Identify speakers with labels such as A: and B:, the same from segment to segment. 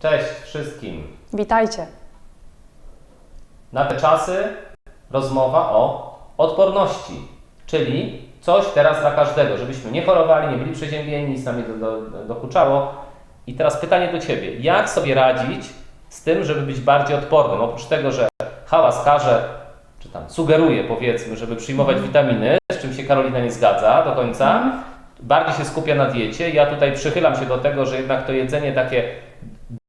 A: Cześć wszystkim.
B: Witajcie.
A: Na te czasy rozmowa o odporności, czyli coś teraz dla każdego, żebyśmy nie chorowali, nie byli przeziębieni, nic nam nie do, do, dokuczało. I teraz pytanie do Ciebie, jak sobie radzić z tym, żeby być bardziej odpornym? Oprócz tego, że hałas każe, czy tam sugeruje powiedzmy, żeby przyjmować witaminy, z czym się Karolina nie zgadza do końca, bardziej się skupia na diecie. Ja tutaj przychylam się do tego, że jednak to jedzenie takie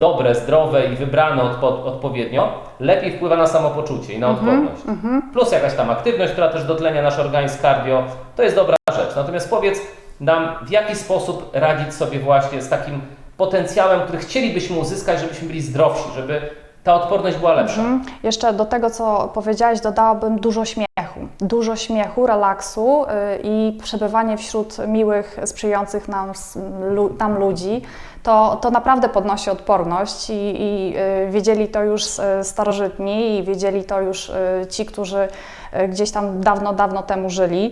A: dobre, zdrowe i wybrane odpo- odpowiednio, lepiej wpływa na samopoczucie i na odporność. Plus jakaś tam aktywność, która też dotlenia nasz organizm cardio, to jest dobra rzecz. Natomiast powiedz nam, w jaki sposób radzić sobie właśnie z takim potencjałem, który chcielibyśmy uzyskać, żebyśmy byli zdrowsi, żeby ta odporność była lepsza.
B: Mhm. Jeszcze do tego, co powiedziałeś, dodałabym dużo śmiechu. Dużo śmiechu, relaksu y, i przebywanie wśród miłych, sprzyjających nam, nam ludzi. To, to naprawdę podnosi odporność i, i y, wiedzieli to już y, starożytni i wiedzieli to już ci, którzy gdzieś tam dawno, dawno temu żyli,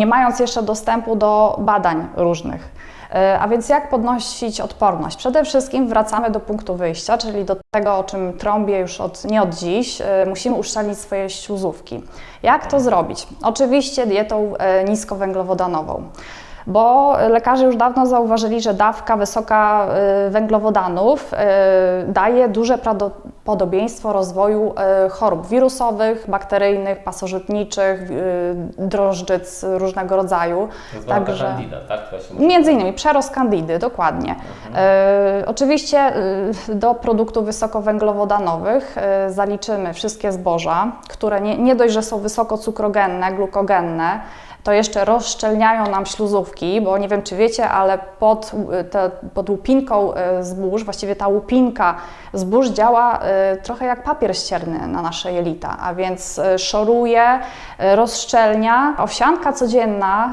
B: nie mając jeszcze dostępu do badań różnych. E, A więc jak podnosić odporność? Przede wszystkim wracamy do punktu wyjścia, czyli do tego, o czym trąbię już od, nie od dziś. E, Musimy uszczelnić swoje śluzówki. Jak to zrobić? Oczywiście dietą e, niskowęglowodanową. Bo lekarze już dawno zauważyli, że dawka wysoka węglowodanów daje duże prawdopodobieństwo rozwoju e, chorób wirusowych, bakteryjnych, pasożytniczych, e, drożdżyc różnego rodzaju. Także-
A: Candida, tak?
B: Między innymi przerost kandidy, dokładnie. E, oczywiście do produktów wysokowęglowodanowych zaliczymy wszystkie zboża, które nie, nie dość, że są wysokocukrogenne, glukogenne, to jeszcze rozszczelniają nam śluzówki, bo nie wiem czy wiecie, ale pod, e, te, pod łupinką e, zbóż, właściwie ta łupinka zbóż działa e, trochę jak papier ścierny na nasze jelita, a więc szoruje, rozszczelnia. Owsianka codzienna,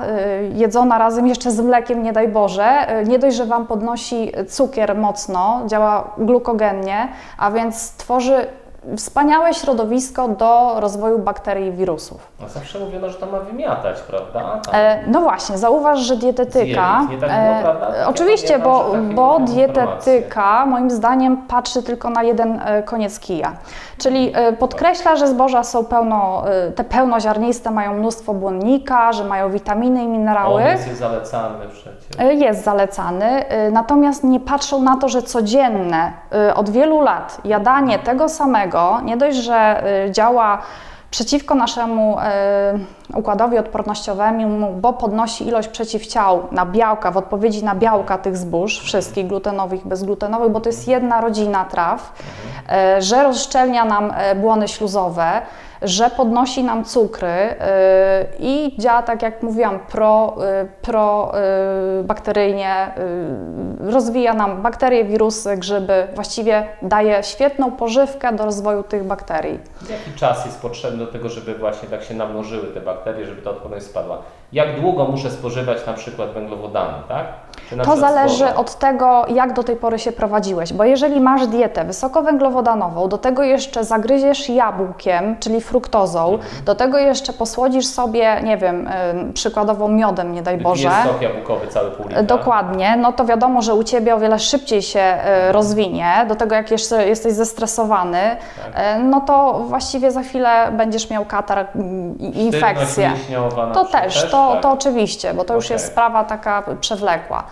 B: jedzona razem jeszcze z mlekiem, nie daj Boże, nie dość, że Wam podnosi cukier mocno, działa glukogennie, a więc tworzy wspaniałe środowisko do rozwoju bakterii i wirusów.
A: No zawsze mówiono, że to ma wymiatać, prawda? Tam.
B: E, no właśnie, zauważ, że dietetyka.
A: Nie tak było, prawda? Ja
B: oczywiście, bo, bo dietetyka moim zdaniem patrzy tylko na jeden e, koniec kija. Czyli e, podkreśla, że zboża są pełno, e, te pełnoziarniste mają mnóstwo błonnika, że mają witaminy i minerały.
A: On jest zalecany przecież.
B: E, Jest zalecany, e, natomiast nie patrzą na to, że codzienne, e, od wielu lat jadanie tego samego, nie dość, że e, działa przeciwko naszemu e, układowi odpornościowemu, bo podnosi ilość przeciwciał na białka, w odpowiedzi na białka tych zbóż, wszystkich glutenowych bezglutenowych, bo to jest jedna rodzina traw, e, że rozszczelnia nam błony śluzowe, że podnosi nam cukry e, i działa, tak jak mówiłam, pro, e, pro e, bakteryjnie, rozwija nam bakterie, wirusy, grzyby, właściwie daje świetną pożywkę do rozwoju tych bakterii.
A: Jaki czas jest potrzebny do tego, żeby właśnie tak się namnożyły te bakterie, żeby ta odporność spadła? Jak długo muszę spożywać na przykład węglowodany, tak?
B: To zależy od tego, jak do tej pory się prowadziłeś, bo jeżeli masz dietę wysokowęglowodanową, do tego jeszcze zagryziesz jabłkiem, czyli fruktozą, do tego jeszcze posłodzisz sobie, nie wiem, przykładowo miodem, nie daj Boże.
A: Wypijesz sok jabłkowy cały pół litra.
B: Dokładnie, no to wiadomo, że u Ciebie o wiele szybciej się e, rozwinie, do tego jak jeszcze jesteś zestresowany, e, no to właściwie za chwilę będziesz miał katar i infekcję. To
A: przykład
B: też, to,
A: tak?
B: to oczywiście, bo to już
A: Okej.
B: jest sprawa taka przewlekła.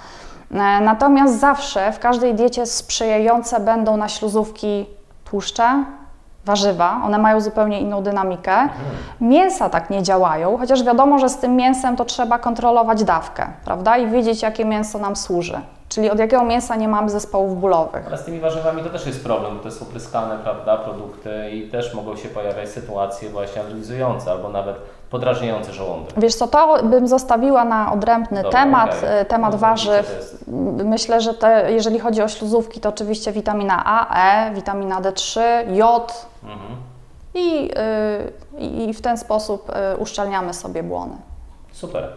B: E, Natomiast zawsze w każdej diecie sprzyjające będą na śluzówki tłuszcze, warzywa, one mają zupełnie inną dynamikę.
A: Mhm.
B: Mięsa tak nie działają, chociaż wiadomo, że z tym mięsem to trzeba kontrolować dawkę, prawda? I wiedzieć, jakie mięso nam służy. Czyli od jakiego mięsa nie mamy zespołów bólowych.
A: Ale z tymi warzywami to też jest problem, bo to są pryskane, prawda, produkty i też mogą się pojawiać sytuacje właśnie alergizujące albo nawet podrażniające żołądek.
B: Wiesz co, to bym zostawiła na odrębny
A: Dobra,
B: temat,
A: okej.
B: e, temat
A: No
B: warzyw. Myślę, że te, jeżeli chodzi o śluzówki, to oczywiście witamina A, E, witamina D3, jod
A: Mhm.
B: i, y, i w ten sposób y, uszczelniamy sobie błony.
A: Super.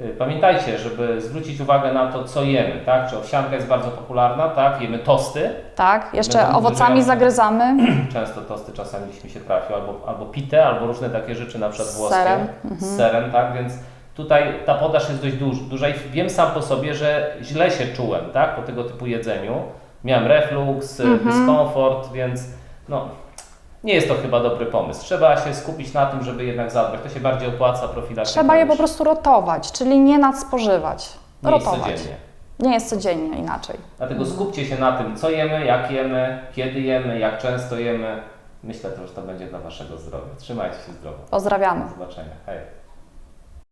A: Y, Pamiętajcie, żeby zwrócić uwagę na to, co jemy, tak? Czy owsianka jest bardzo popularna, tak? Jemy tosty,
B: Tak, jeszcze
A: Będą
B: owocami zagryzamy
A: często tosty czasami gdzieś mi się trafią, albo, albo pite, albo różne takie rzeczy, na przykład
B: Z
A: włoskie.
B: serem.
A: Z serem, tak? Więc tutaj ta podaż jest dość duż, duża i wiem sam po sobie, że źle się czułem, tak? Po tego typu jedzeniu, miałem refluks,
B: Mhm.
A: dyskomfort, więc no, nie jest to chyba dobry pomysł. Trzeba się skupić na tym, żeby jednak zadbać. To się bardziej opłaca profilaktyka.
B: Trzeba je po prostu rotować, czyli nie nadspożywać.
A: nie jest
B: rotować.
A: codziennie.
B: Nie jest codziennie inaczej.
A: Dlatego skupcie się na tym, co jemy, jak jemy, kiedy jemy, jak często jemy. Myślę, że to będzie dla Waszego zdrowia. Trzymajcie się zdrowo.
B: Pozdrawiamy.
A: Do zobaczenia. Hej.